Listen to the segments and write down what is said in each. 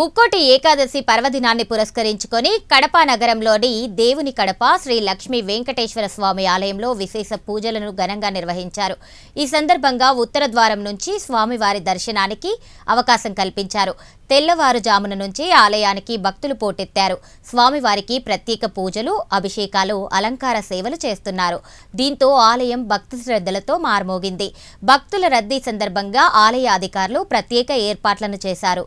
ముక్కోటి ఏకాదశి పర్వదినాన్ని పురస్కరించుకొని కడప నగరంలోని దేవుని కడప శ్రీ లక్ష్మీ వెంకటేశ్వర స్వామి ఆలయంలో విశేష పూజలను ఘనంగా నిర్వహించారు. ఈ సందర్భంగా ఉత్తర ద్వారం నుంచి స్వామివారి దర్శనానికి అవకాశం కల్పించారు. తెల్లవారుజామున నుంచి ఆలయానికి భక్తులు పోటెత్తారు. స్వామివారికి ప్రత్యేక పూజలు అభిషేకాలు అలంకార సేవలు చేస్తున్నారు. దీంతో ఆలయం భక్తి శ్రద్ధలతో మారుమోగింది. భక్తుల రద్దీ సందర్భంగా ఆలయ అధికారులు ప్రత్యేక ఏర్పాట్లను చేశారు.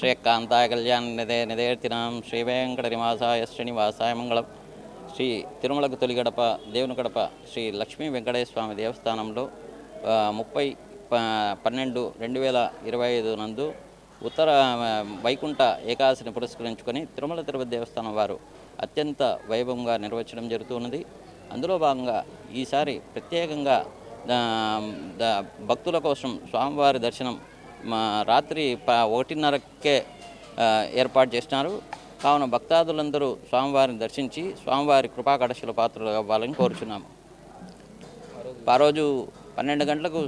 శ్రీకాంతాయ కళ్యాణ నిదే నిదేర్తినాం శ్రీ వెంకటనివాసాయ శ్రీనివాసాయ మంగళం శ్రీ తిరుమలకు తొలి గడప దేవుని గడప శ్రీ లక్ష్మీ వెంకటేశ్వర స్వామి దేవస్థానంలో ముప్పై ప- పన్నెండు రెండు వేల ఇరవై ఐదు నందు ఉత్తర వైకుంఠ ఏకాదశిని పురస్కరించుకొని తిరుమల తిరుపతి దేవస్థానం వారు అత్యంత వైభవంగా నిర్వహించడం జరుగుతున్నది అందులో భాగంగా ఈసారి ప్రత్యేకంగా భక్తుల కోసం స్వామివారి దర్శనం మా రాత్రి ప ఒకటిన్నరకే ఏర్పాటు చేసినారు. కావున భక్తాదులందరూ స్వామివారిని దర్శించి స్వామివారి కృపాకడశల పాత్రలు అవ్వాలని కోరుచున్నాము. ఆ రోజు పన్నెండు గంటలకు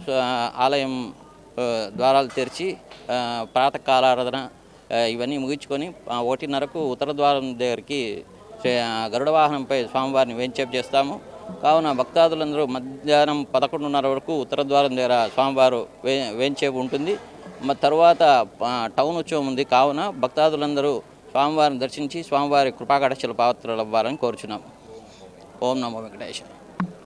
ఆలయం ద్వారాలు తెరిచి ప్రాతకాలారాధన ఇవన్నీ ముగించుకొని ఒకటిన్నరకు ఉత్తర ద్వారం దగ్గరికి గరుడ వాహనంపై స్వామివారిని వేంచేపు చేస్తాము. కావున భక్తాదులందరూ మధ్యాహ్నం పదకొండున్నర వరకు ఉత్తర ద్వారం దగ్గర స్వామివారు వే వేంచేపు ఉంటుంది. తరువాత టౌన్ ఉత్సవం ఉంది. కావున భక్తాదులందరూ స్వామివారిని దర్శించి స్వామివారి కృపాకటాక్షల పాత్రలు అవ్వాలని కోరుచున్నాం. ఓం నమో వెంకటేశ్వర